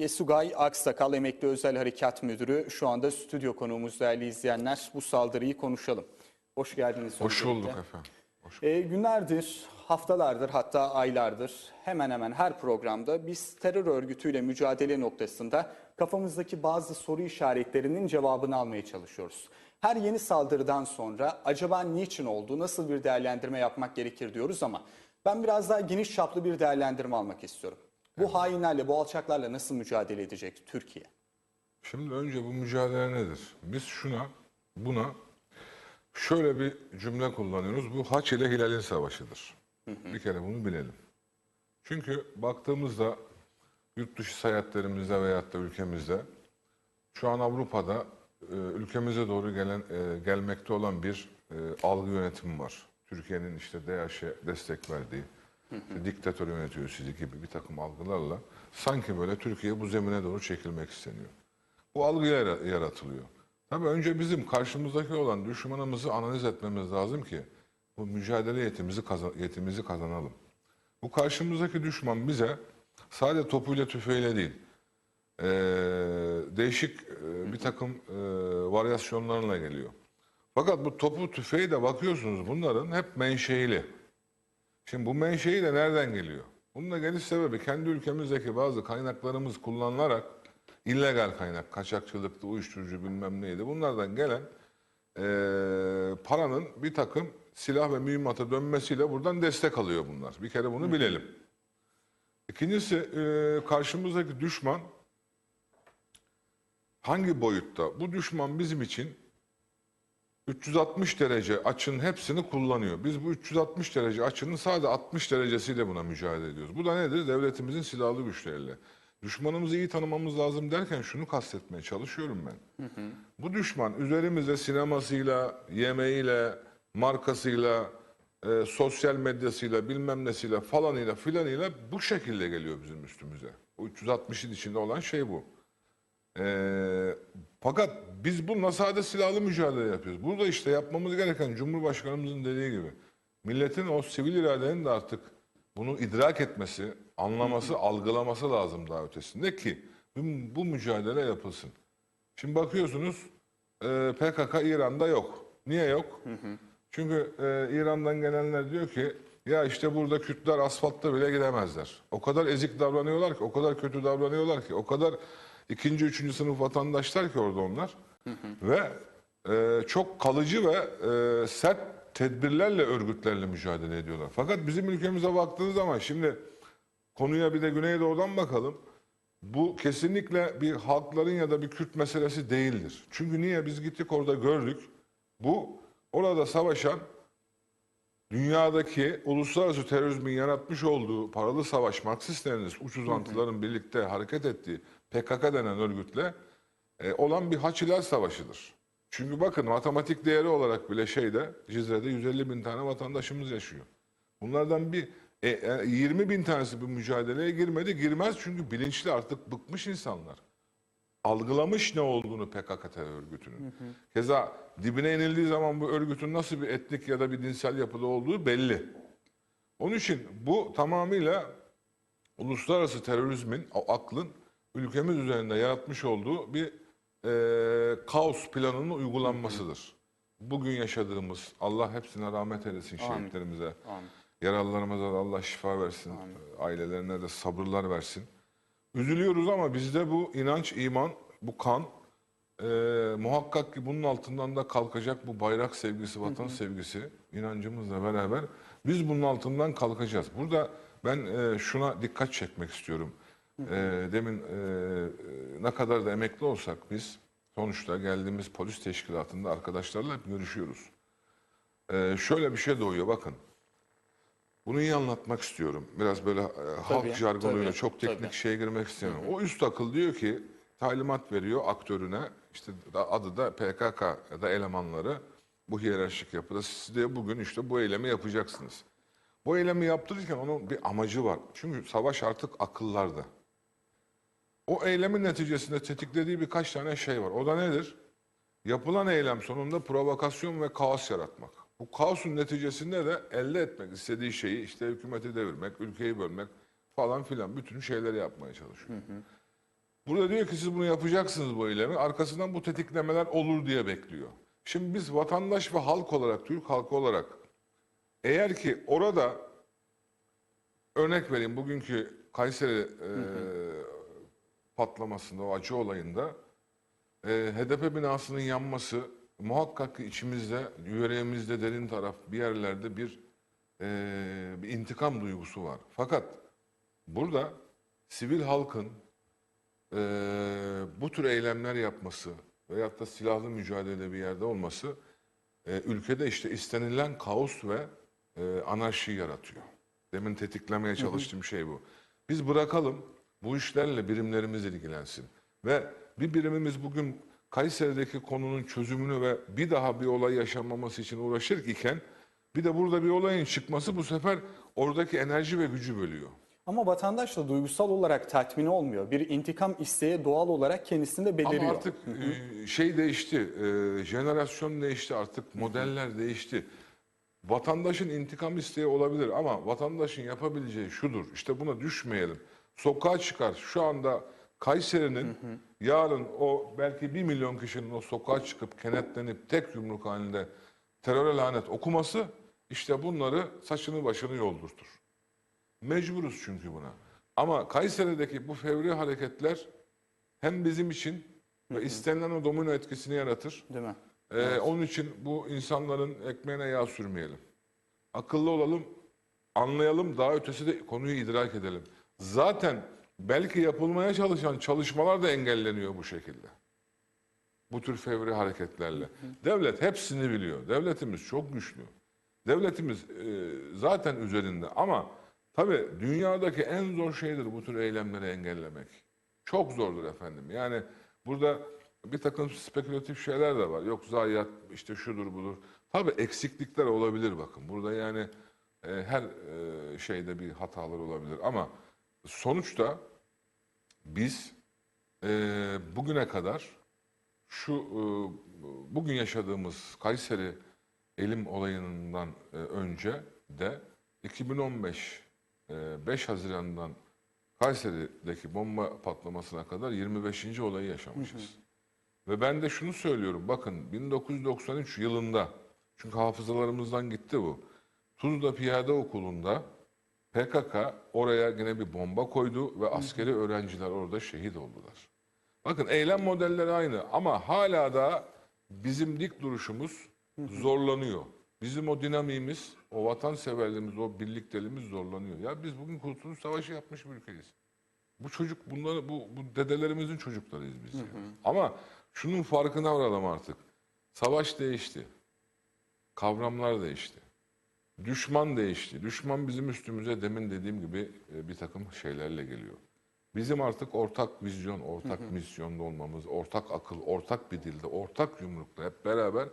Yesugay Aksakal Emekli Özel Harekat Müdürü şu anda stüdyo konuğumuz değerli izleyenler. Bu saldırıyı konuşalım. Hoş geldiniz. Hoş öncelikle. bulduk efendim. Hoş Ee, günlerdir, haftalardır hatta aylardır hemen hemen her programda biz terör örgütüyle mücadele noktasında kafamızdaki bazı soru işaretlerinin cevabını almaya çalışıyoruz. Her yeni saldırıdan sonra acaba niçin oldu, nasıl bir değerlendirme yapmak gerekir diyoruz ama ben biraz daha geniş çaplı bir değerlendirme almak istiyorum. Bu hainlerle, bu alçaklarla nasıl mücadele edecek Türkiye? Şimdi önce bu mücadele nedir? Biz şuna, buna şöyle bir cümle kullanıyoruz. Bu haç ile hilalin savaşıdır. Bir kere bunu bilelim. Çünkü baktığımızda yurt dışı seyahatlerimizde veyahut da ülkemizde şu an Avrupa'da e, ülkemize doğru gelen e, gelmekte olan bir e, algı yönetimi var. Türkiye'nin işte DAEŞ'e destek verdiği, işte diktatör yönetiyor sizi gibi bir takım algılarla sanki böyle Türkiye bu zemine doğru çekilmek isteniyor. Bu algı yara- yaratılıyor. Tabii önce bizim karşımızdaki olan düşmanımızı analiz etmemiz lazım ki bu mücadele yetimizi, kazan- yetimizi kazanalım. Bu karşımızdaki düşman bize sadece topuyla tüfeğiyle değil, eee, değişik eee, bir takım eee, varyasyonlarla geliyor. Fakat bu topu tüfeği de bakıyorsunuz bunların hep menşeili. Şimdi bu menşei de nereden geliyor? Bunun da geliş sebebi kendi ülkemizdeki bazı kaynaklarımız kullanılarak illegal kaynak, kaçakçılıktı, uyuşturucu bilmem neydi. Bunlardan gelen eee, paranın bir takım silah ve mühimmata dönmesiyle buradan destek alıyor bunlar. Bir kere bunu bilelim. İkincisi eee, karşımızdaki düşman hangi boyutta? Bu düşman bizim için 360 derece açının hepsini kullanıyor. Biz bu 360 derece açının sadece 60 derecesiyle buna mücadele ediyoruz. Bu da nedir? Devletimizin silahlı güçleriyle. Düşmanımızı iyi tanımamız lazım derken şunu kastetmeye çalışıyorum ben. Bu düşman üzerimize sinemasıyla, yemeğiyle, markasıyla, e, sosyal medyasıyla, bilmem nesiyle, falanıyla filanıyla bu şekilde geliyor bizim üstümüze. O 360'ın içinde olan şey bu. Ee, fakat biz bununla sadece silahlı mücadele yapıyoruz. Burada işte yapmamız gereken Cumhurbaşkanımızın dediği gibi milletin o sivil iradenin de artık bunu idrak etmesi, anlaması, algılaması lazım daha ötesinde ki bu, mücadele yapılsın. Şimdi bakıyorsunuz e, PKK İran'da yok. Niye yok? Çünkü e, İran'dan gelenler diyor ki ya işte burada Kürtler asfaltta bile gidemezler. O kadar ezik davranıyorlar ki, o kadar kötü davranıyorlar ki, o kadar ikinci, üçüncü sınıf vatandaşlar ki orada onlar. Ve e, çok kalıcı ve e, sert tedbirlerle örgütlerle mücadele ediyorlar. Fakat bizim ülkemize baktığınız zaman şimdi konuya bir de Güneydoğu'dan bakalım. Bu kesinlikle bir halkların ya da bir Kürt meselesi değildir. Çünkü niye? Biz gittik orada gördük. Bu orada savaşan dünyadaki uluslararası terörizmin yaratmış olduğu paralı savaş Marksist-Leninist uç uzantıların birlikte hareket ettiği PKK denen örgütle e, olan bir Haçiler Savaşı'dır. Çünkü bakın matematik değeri olarak bile şeyde Cizre'de 150 bin tane vatandaşımız yaşıyor. Bunlardan bir e, e, 20 bin tanesi bu mücadeleye girmedi. Girmez çünkü bilinçli artık bıkmış insanlar. Algılamış ne olduğunu PKK terör örgütünün. Keza dibine inildiği zaman bu örgütün nasıl bir etnik ya da bir dinsel yapıda olduğu belli. Onun için bu tamamıyla uluslararası terörizmin, o aklın ülkemiz üzerinde yaratmış olduğu bir e, kaos planının uygulanmasıdır. Bugün yaşadığımız, Allah hepsine rahmet eylesin şehitlerimize. Amin. Yaralılarımıza da Allah şifa versin. Ailelerine de sabırlar versin. Üzülüyoruz ama bizde bu inanç, iman, bu kan e, muhakkak ki bunun altından da kalkacak bu bayrak sevgisi, vatan sevgisi inancımızla beraber biz bunun altından kalkacağız. Burada ben e, şuna dikkat çekmek istiyorum. E, demin e, ne kadar da emekli olsak biz sonuçta geldiğimiz polis teşkilatında arkadaşlarla hep görüşüyoruz. E, şöyle bir şey doğuyor bakın. Bunu iyi anlatmak istiyorum. Biraz böyle e, halk Tabii, jargonuyla tabii, çok teknik tabii. şeye girmek istemiyorum. O üst akıl diyor ki talimat veriyor aktörüne. işte adı da PKK ya da elemanları bu hiyerarşik yapıda siz de bugün işte bu eylemi yapacaksınız. Bu eylemi yaptırırken onun bir amacı var. Çünkü savaş artık akıllarda. O eylemin neticesinde tetiklediği birkaç tane şey var. O da nedir? Yapılan eylem sonunda provokasyon ve kaos yaratmak. Bu kaosun neticesinde de elde etmek istediği şeyi işte hükümeti devirmek, ülkeyi bölmek falan filan bütün şeyleri yapmaya çalışıyor. Burada diyor ki siz bunu yapacaksınız bu eylemi. Arkasından bu tetiklemeler olur diye bekliyor. Şimdi biz vatandaş ve halk olarak, Türk halkı olarak eğer ki orada örnek vereyim bugünkü Kayseri e, patlamasında, o acı olayında e, HDP binasının yanması muhakkak içimizde, yüreğimizde derin taraf bir yerlerde bir, e, bir intikam duygusu var. Fakat burada sivil halkın e, bu tür eylemler yapması veyahut da silahlı mücadele bir yerde olması e, ülkede işte istenilen kaos ve e, anarşi yaratıyor. Demin tetiklemeye çalıştığım şey bu. Biz bırakalım bu işlerle birimlerimiz ilgilensin. Ve bir birimimiz bugün Kayseri'deki konunun çözümünü ve bir daha bir olay yaşanmaması için uğraşır iken bir de burada bir olayın çıkması bu sefer oradaki enerji ve gücü bölüyor. Ama vatandaş da duygusal olarak tatmin olmuyor. Bir intikam isteği doğal olarak kendisinde beliriyor. Ama artık e, şey değişti, e, jenerasyon değişti artık, modeller değişti. Vatandaşın intikam isteği olabilir ama vatandaşın yapabileceği şudur, işte buna düşmeyelim. Sokağa çıkar, şu anda Kayseri'nin yarın o belki bir milyon kişinin o sokağa çıkıp kenetlenip tek yumruk halinde teröre lanet okuması işte bunları saçını başını yoldurtur. Mecburuz çünkü buna. Ama Kayseri'deki bu fevri hareketler hem bizim için ve istenilen o domino etkisini yaratır. Değil mi? Ee, Onun için bu insanların ekmeğine yağ sürmeyelim. Akıllı olalım, anlayalım, daha ötesi de konuyu idrak edelim. Zaten belki yapılmaya çalışan çalışmalar da engelleniyor bu şekilde. Bu tür fevri hareketlerle. Devlet hepsini biliyor. Devletimiz çok güçlü. Devletimiz e, zaten üzerinde ama tabii dünyadaki en zor şeydir bu tür eylemleri engellemek. Çok zordur efendim. Yani burada bir takım spekülatif şeyler de var. Yok zayiat işte şudur budur. Tabii eksiklikler olabilir bakın. Burada yani e, her e, şeyde bir hatalar olabilir ama sonuçta biz e, bugüne kadar şu e, bugün yaşadığımız Kayseri elim olayından e, önce de 2015 e, 5 Haziran'dan Kayseri'deki bomba patlamasına kadar 25. olayı yaşamışız. Ve ben de şunu söylüyorum bakın 1993 yılında çünkü hafızalarımızdan gitti bu. Tuzla Piyade Okulu'nda PKK oraya yine bir bomba koydu ve askeri öğrenciler orada şehit oldular. Bakın eylem modelleri aynı ama hala da bizim dik duruşumuz zorlanıyor. Bizim o dinamiğimiz, o vatanseverliğimiz, o birlikteliğimiz zorlanıyor. Ya biz bugün Kurtuluş Savaşı yapmış bir ülkeyiz. Bu çocuk bunları bu, bu dedelerimizin çocuklarıyız biz. yani. Ama şunun farkına varalım artık. Savaş değişti. Kavramlar değişti. Düşman değişti. Düşman bizim üstümüze demin dediğim gibi e, bir takım şeylerle geliyor. Bizim artık ortak vizyon, ortak misyonda olmamız, ortak akıl, ortak bir dilde, ortak yumrukla hep beraber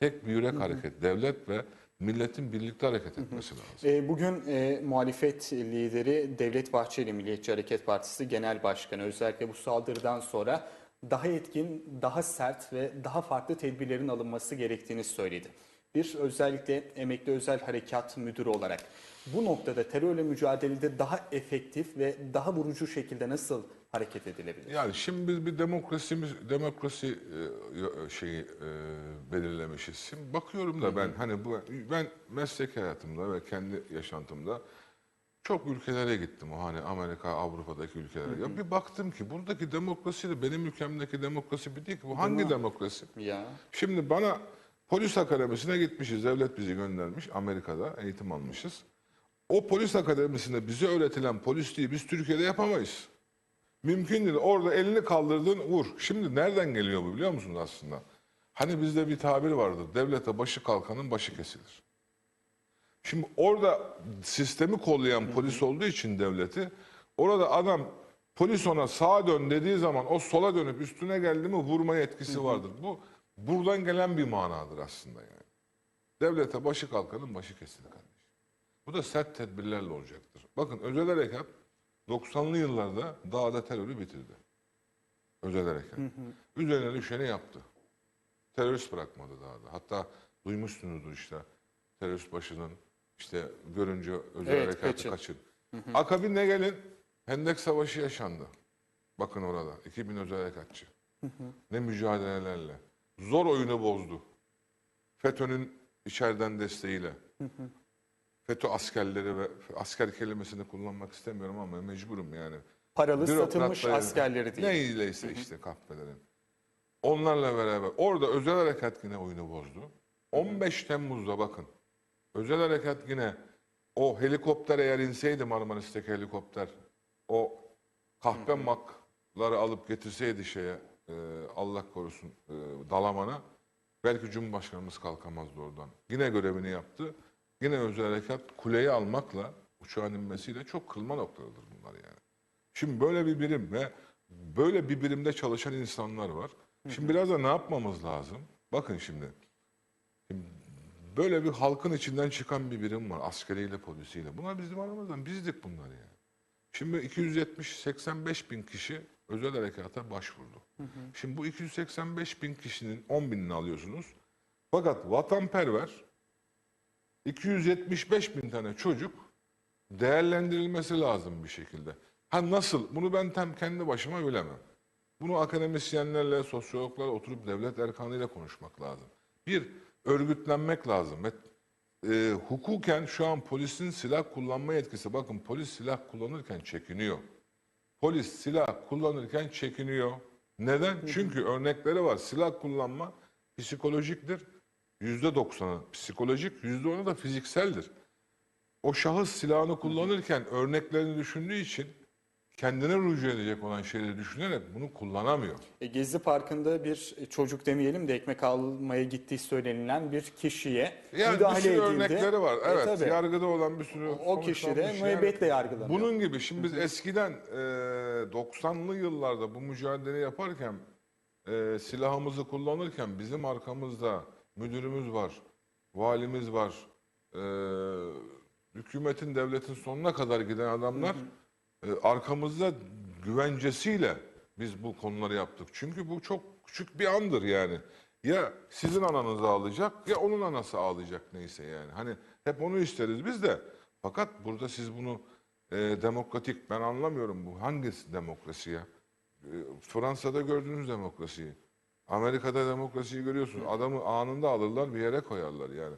tek bir yürek hareket, devlet ve milletin birlikte hareket etmesi lazım. E, Bugün e, muhalefet lideri Devlet Bahçeli Milliyetçi Hareket Partisi Genel Başkanı özellikle bu saldırıdan sonra daha etkin, daha sert ve daha farklı tedbirlerin alınması gerektiğini söyledi. Bir özellikle emekli özel harekat müdürü olarak bu noktada terörle mücadelede daha efektif ve daha vurucu şekilde nasıl hareket edilebilir? Yani şimdi biz bir demokrasimiz demokrasi e, şeyi e, belirlemişiz. Şimdi bakıyorum da ben hani bu ben meslek hayatımda ve kendi yaşantımda çok ülkelere gittim. O hani Amerika, Avrupa'daki ülkelere. Ya bir baktım ki buradaki demokrasiyle benim ülkemdeki demokrasi bir değil ki. Bu hangi demokrasi? Ya Şimdi bana polis akademisine gitmişiz. Devlet bizi göndermiş. Amerika'da eğitim almışız. O polis akademisinde bize öğretilen polisliği biz Türkiye'de yapamayız. Mümkün değil. Orada elini kaldırdın vur. Şimdi nereden geliyor bu biliyor musunuz aslında? Hani bizde bir tabir vardır. Devlete başı kalkanın başı kesilir. Şimdi orada sistemi kollayan polis olduğu için devleti orada adam polis ona sağa dön dediği zaman o sola dönüp üstüne geldi mi vurma yetkisi vardır. Bu buradan gelen bir manadır aslında yani. Devlete başı kalkanın başı kesilir kardeşim. Bu da sert tedbirlerle olacaktır. Bakın özel harekat 90'lı yıllarda dağda terörü bitirdi. Özel harekat. Üzerine düşeni yaptı. Terörist bırakmadı dağda. Hatta duymuşsunuzdur işte terörist başının işte görünce özel Evet, harekatı kaçın. kaçın. Akabinde gelin Hendek Savaşı yaşandı. Bakın orada 2000 özel harekatçı. Ne mücadelelerle. Zor oyunu bozdu. FETÖ'nün içeriden desteğiyle. FETÖ askerleri ve asker kelimesini kullanmak istemiyorum ama mecburum yani. Paralı satılmış askerleri değil. Neyleyse işte kahvelerin. Onlarla beraber orada özel harekat yine oyunu bozdu. 15 Temmuz'da bakın. Özel harekat yine o helikopter eğer inseydi Marmaris'teki helikopter o kahpe makları alıp getirseydi şeye e, Allah korusun e, Dalaman'a belki Cumhurbaşkanımız kalkamazdı oradan. Yine görevini yaptı. Yine özel harekat kuleyi almakla uçağın inmesiyle çok kırılma noktalarıdır bunlar yani. Şimdi böyle bir birim ve böyle bir birimde çalışan insanlar var. Şimdi biraz da ne yapmamız lazım? Bakın şimdi. Şimdi böyle bir halkın içinden çıkan bir birim var askeriyle polisiyle. Bunlar bizim aramızdan bizdik bunlar yani. Şimdi 270-85 bin kişi özel harekata başvurdu. Şimdi bu 285 bin kişinin 10 binini alıyorsunuz. Fakat vatanperver 275 bin tane çocuk değerlendirilmesi lazım bir şekilde. Ha nasıl? Bunu ben tam kendi başıma bilemem. Bunu akademisyenlerle, sosyologlarla oturup devlet erkanıyla konuşmak lazım. Bir, örgütlenmek lazım. Ve e, hukuken şu an polisin silah kullanma yetkisi, bakın polis silah kullanırken çekiniyor. Polis silah kullanırken çekiniyor. Neden? Çünkü örnekleri var. Silah kullanma psikolojiktir. Yüzde doksanı psikolojik, yüzde onu da fizikseldir. O şahıs silahını kullanırken örneklerini düşündüğü için kendine rücu edecek olan şeyleri düşünerek bunu kullanamıyor. E, Gezi Parkı'nda bir çocuk demeyelim de ekmek almaya gittiği söylenilen bir kişiye Yani bir müdahale sürü edildi. örnekleri var. E, Evet, tabii. yargıda olan bir sürü O kişi de müebbetle yargılanıyor. Bunun gibi şimdi biz eskiden e, 90'lı yıllarda bu mücadele yaparken e, silahımızı kullanırken bizim arkamızda müdürümüz var, valimiz var, e, hükümetin devletin sonuna kadar giden adamlar e, arkamızda güvencesiyle biz bu konuları yaptık. Çünkü bu çok küçük bir andır yani. Ya sizin ananız ağlayacak ya onun anası ağlayacak neyse yani. Hani hep onu isteriz biz de. Fakat burada siz bunu e, demokratik ben anlamıyorum bu hangisi demokrasi ya? E, Fransa'da gördüğünüz demokrasiyi. Amerika'da demokrasiyi görüyorsunuz. Adamı anında alırlar bir yere koyarlar yani.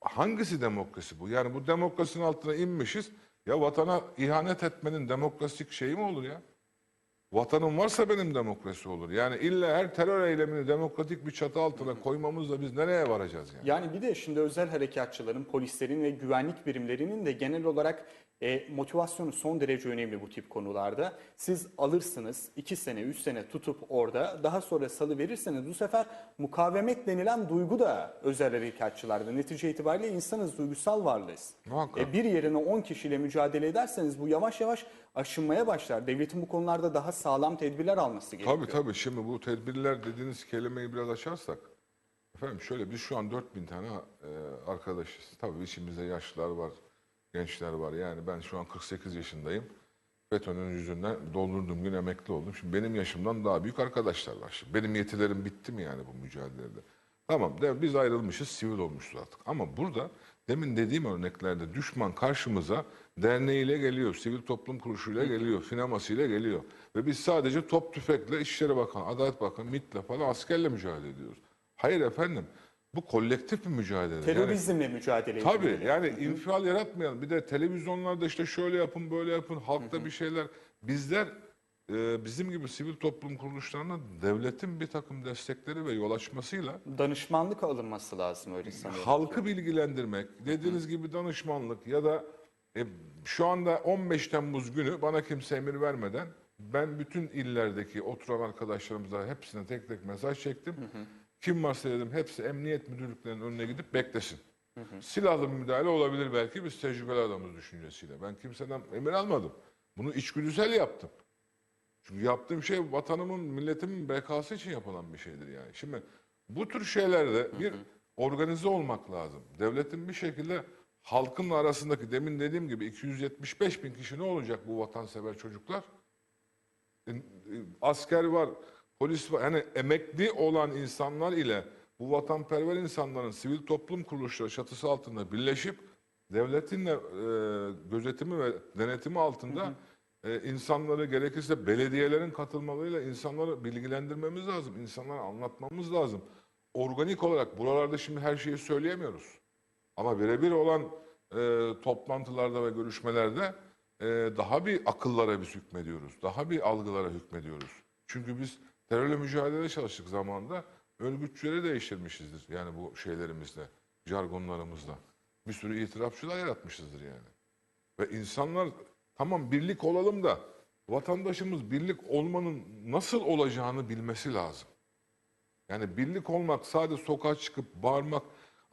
Hangisi demokrasi bu? Yani bu demokrasinin altına inmişiz. Ya vatana ihanet etmenin demokratik şeyi mi olur ya? Vatanım varsa benim demokrasi olur. Yani illa her terör eylemini demokratik bir çatı altına koymamızla biz nereye varacağız yani? Yani bir de şimdi özel harekatçıların, polislerin ve güvenlik birimlerinin de genel olarak e, motivasyonu son derece önemli bu tip konularda. Siz alırsınız, 2 sene, 3 sene tutup orada daha sonra salı verirseniz bu sefer mukavemet denilen duygu da özel harekatçılarda. Netice itibariyle insanız, duygusal varlığız. Muhakkak. E, bir yerine 10 kişiyle mücadele ederseniz bu yavaş yavaş aşınmaya başlar. Devletin bu konularda daha sağlam tedbirler alması gerekiyor. Tabii tabii şimdi bu tedbirler dediğiniz kelimeyi biraz açarsak. Efendim şöyle biz şu an 4000 tane e, arkadaşız. Tabii içimizde yaşlılar var, gençler var. Yani ben şu an 48 yaşındayım. FETÖ'nün yüzünden doldurduğum gün emekli oldum. Şimdi benim yaşımdan daha büyük arkadaşlar var. Şimdi benim yetilerim bitti mi yani bu mücadelede? Tamam biz ayrılmışız, sivil olmuşuz artık. Ama burada demin dediğim örneklerde düşman karşımıza derneğiyle geliyor, sivil toplum kuruluşuyla geliyor, sinemasıyla geliyor. Ve biz sadece top tüfekle İçişleri Bakanı, Adalet Bakanı, MİT'le falan askerle mücadele ediyoruz. Hayır efendim, bu kolektif bir mücadele. Yani- Terörizmle mücadele Tabii edilmeli. yani infial yaratmayalım. Bir de televizyonlarda işte şöyle yapın böyle yapın halkta bir şeyler. Bizler e, bizim gibi sivil toplum kuruluşlarına devletin bir takım destekleri ve yol açmasıyla Danışmanlık alınması lazım öyle sanıyorum. halkı bilgilendirmek, dediğiniz gibi danışmanlık ya da e, şu anda 15 Temmuz günü bana kimse emir vermeden ben bütün illerdeki oturan arkadaşlarımıza hepsine tek tek mesaj çektim. Kim varsa dedim hepsi emniyet müdürlüklerinin önüne gidip beklesin. Silahlı bir müdahale olabilir belki biz tecrübeli adamız düşüncesiyle. Ben kimseden emir almadım. Bunu içgüdüsel yaptım. Çünkü yaptığım şey vatanımın, milletimin bekası için yapılan bir şeydir yani. Şimdi bu tür şeylerde bir organize olmak lazım. Devletin bir şekilde halkın arasındaki demin dediğim gibi 275 bin kişi ne olacak bu vatansever çocuklar? E, Asker var, polis var. Yani emekli olan insanlar ile bu vatanperver insanların sivil toplum kuruluşları çatısı altında birleşip devletin de e, gözetimi ve denetimi altında e, insanları gerekirse belediyelerin katılmalarıyla insanları bilgilendirmemiz lazım. İnsanlara anlatmamız lazım. Organik olarak buralarda şimdi her şeyi söyleyemiyoruz. Ama birebir olan e, toplantılarda ve görüşmelerde e, daha bir akıllara biz hükmediyoruz. Daha bir algılara hükmediyoruz. Çünkü biz terörle mücadelede çalıştık zamanında. Örgütçüleri değiştirmişizdir. Yani bu şeylerimizle, jargonlarımızla. Bir sürü itirafçılar yaratmışızdır yani. Ve insanlar tamam birlik olalım da vatandaşımız birlik olmanın nasıl olacağını bilmesi lazım. Yani birlik olmak sadece sokağa çıkıp bağırmak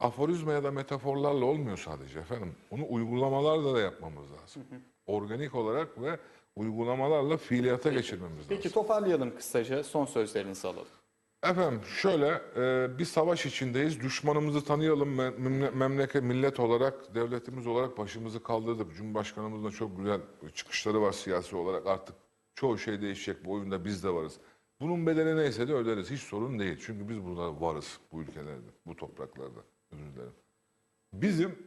aforizma ya da metaforlarla olmuyor sadece efendim. Onu uygulamalarla da yapmamız lazım. Organik olarak ve uygulamalarla fiiliyata geçirmemiz lazım. Peki toparlayalım kısaca son sözlerinizi alalım. Efendim şöyle e, bir savaş içindeyiz. Düşmanımızı tanıyalım. Me- memle- Memleket, millet olarak, devletimiz olarak başımızı kaldırdık. Cumhurbaşkanımızın da çok güzel çıkışları var siyasi olarak. Artık çoğu şey değişecek. Bu oyunda biz de varız. Bunun bedeli neyse de öderiz. Hiç sorun değil. Çünkü biz burada varız bu ülkelerde, bu topraklarda. Özür dilerim. Bizim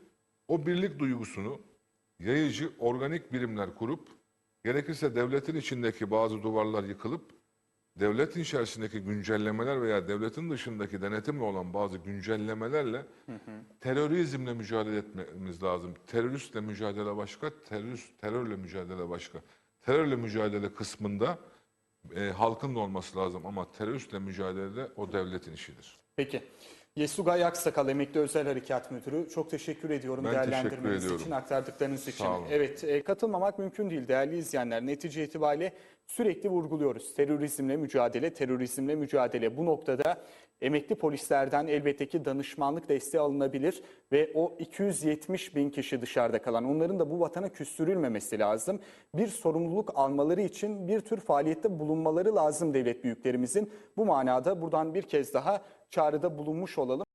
o birlik duygusunu yayıcı organik birimler kurup gerekirse devletin içindeki bazı duvarlar yıkılıp devletin içerisindeki güncellemeler veya devletin dışındaki denetimle olan bazı güncellemelerle terörizmle mücadele etmemiz lazım. Teröristle mücadele başka, terörist terörle mücadele başka. Terörle mücadele kısmında e, halkın da olması lazım ama teröristle mücadelede o devletin işidir. Peki. Yesugay Aksakal, Emekli Özel Harekat Müdürü. Çok teşekkür ediyorum Ben teşekkür değerlendirmeniz ediyorum. için, aktardıklarınız için. Evet, e, katılmamak mümkün değil değerli izleyenler. Netice itibariyle sürekli vurguluyoruz. Terörizmle mücadele, terörizmle mücadele. Bu noktada emekli polislerden elbette ki danışmanlık desteği alınabilir ve o 270 bin kişi dışarıda kalan, onların da bu vatana küstürülmemesi lazım. Bir sorumluluk almaları için bir tür faaliyette bulunmaları lazım devlet büyüklerimizin. Bu manada buradan bir kez daha çağrıda bulunmuş olalım.